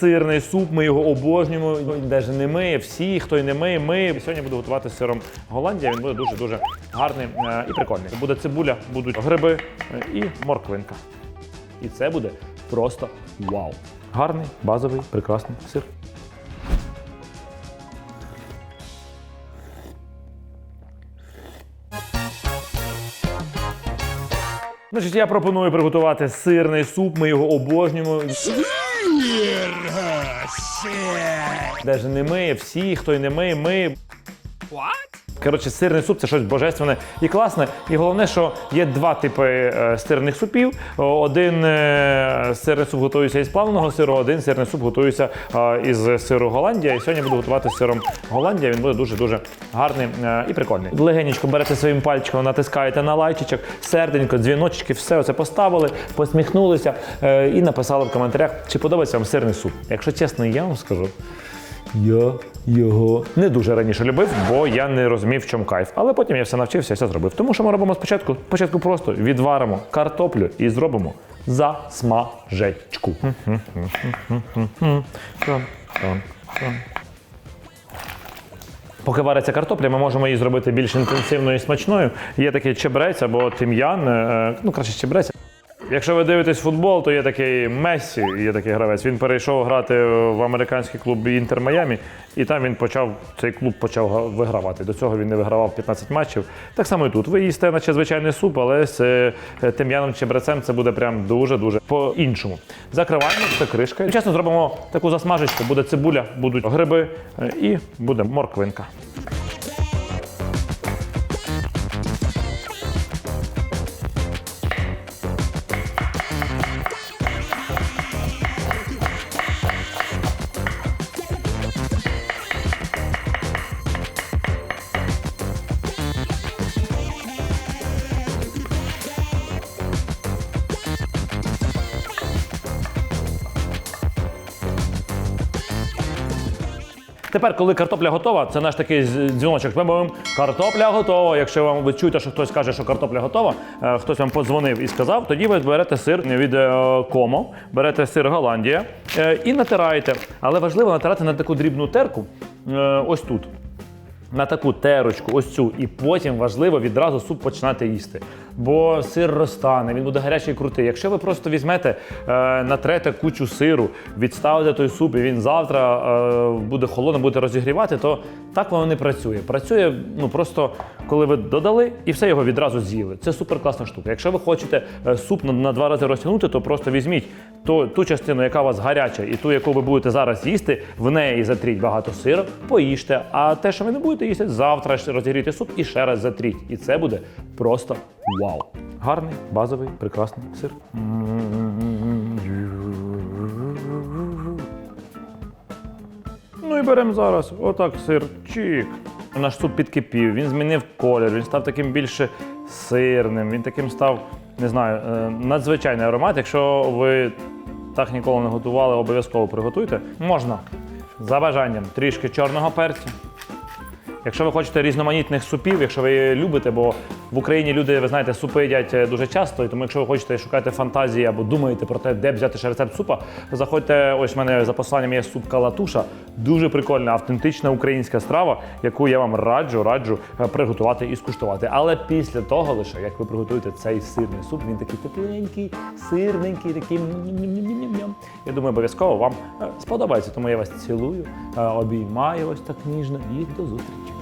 сирний суп. Ми його обожнюємо. Навіть не ми, всі, хто й не ми, ми. Сьогодні буду готувати сиром Голландія. Він буде дуже дуже гарний е, і прикольний. Буде цибуля, будуть гриби е, і морквинка. І це буде просто вау. Гарний, базовий, прекрасний сир. Значить, я пропоную приготувати сирний суп. Ми його обожнюємо. Навіть не ми, всі, хто й не ми, ми. Коротше, сирний суп це щось божественне і класне. І головне, що є два типи е, сирних супів. Один е, сирний суп готується із плавленого сиру, один сирний суп готується із сиру Голландія. І сьогодні буду готувати з сиром Голландія. Він буде дуже-дуже гарний е, і прикольний. Легенечко берете своїм пальчиком, натискаєте на лайчичок, серденько, дзвіночки, все це поставили, посміхнулися і написали в коментарях, чи подобається вам сирний суп. Якщо чесно, я вам скажу. Я його не дуже раніше любив, бо я не розумів, в чому кайф. Але потім я все навчився, все зробив. Тому що ми робимо спочатку, спочатку просто відваримо картоплю і зробимо засмажечку. Поки вариться картопля, ми можемо її зробити більш інтенсивною і смачною. Є такий чебрець або тим'ян, е, ну краще чебрець. Якщо ви дивитесь футбол, то є такий Мессі, є такий гравець. Він перейшов грати в американський клуб Інтер Майамі, і там він почав цей клуб почав вигравати. До цього він не вигравав 15 матчів. Так само і тут. Ви їсте наче звичайний суп, але з е, тим'яном чебрецем це буде прям дуже дуже по-іншому. Закриваємо це кришкою. Чесно, зробимо таку засмажечку. Буде цибуля, будуть гриби е, і буде морквинка. Тепер, коли картопля готова, це наш такий дзвіночок. Ми мовимо, картопля готова. Якщо вам ви чуєте, що хтось каже, що картопля готова, е, хтось вам подзвонив і сказав, тоді ви берете сир від е, Комо, берете сир Голландія е, і натираєте. Але важливо натирати на таку дрібну терку, ось тут. На таку терочку, ось цю, і потім важливо відразу суп починати їсти. Бо сир розтане, він буде гарячий і крутий. Якщо ви просто візьмете, е, натрете кучу сиру, відставите той суп, і він завтра е, буде холодно, буде розігрівати, то так воно не працює. Працює ну просто коли ви додали і все його відразу з'їли. Це супер класна штука. Якщо ви хочете е, суп на, два рази розтягнути, то просто візьміть ту, ту частину, яка у вас гаряча, і ту, яку ви будете зараз їсти, в неї затріть багато сиру, поїжте. А те, що ви не будете їсти, завтра розігрійте суп і ще раз затріть. І це буде просто вау. Гарний, базовий, прекрасний сир. Ну і беремо зараз отак сир. Чик. Наш суп підкипів, він змінив колір, він став таким більше сирним, він таким став, не знаю, е, надзвичайний аромат. Якщо ви так ніколи не готували, обов'язково приготуйте. Можна за бажанням трішки чорного перцю. Якщо ви хочете різноманітних супів, якщо ви любите, бо в Україні люди, ви знаєте, супи їдять е, дуже часто, і тому якщо ви хочете шукати фантазії або думаєте про те, де взяти ще рецепт супа, заходьте, ось в мене за посиланням є суп калатуша. Дуже прикольна, автентична українська страва, яку я вам раджу, раджу е, приготувати і скуштувати. Але після того лише, як ви приготуєте цей сирний суп, він такий тепленький, сирненький, такий ням-ням-ням-ням-ням. Я думаю, обов'язково вам е, сподобається. Тому я вас цілую, обіймаю ось так ніжно і до зустрічі.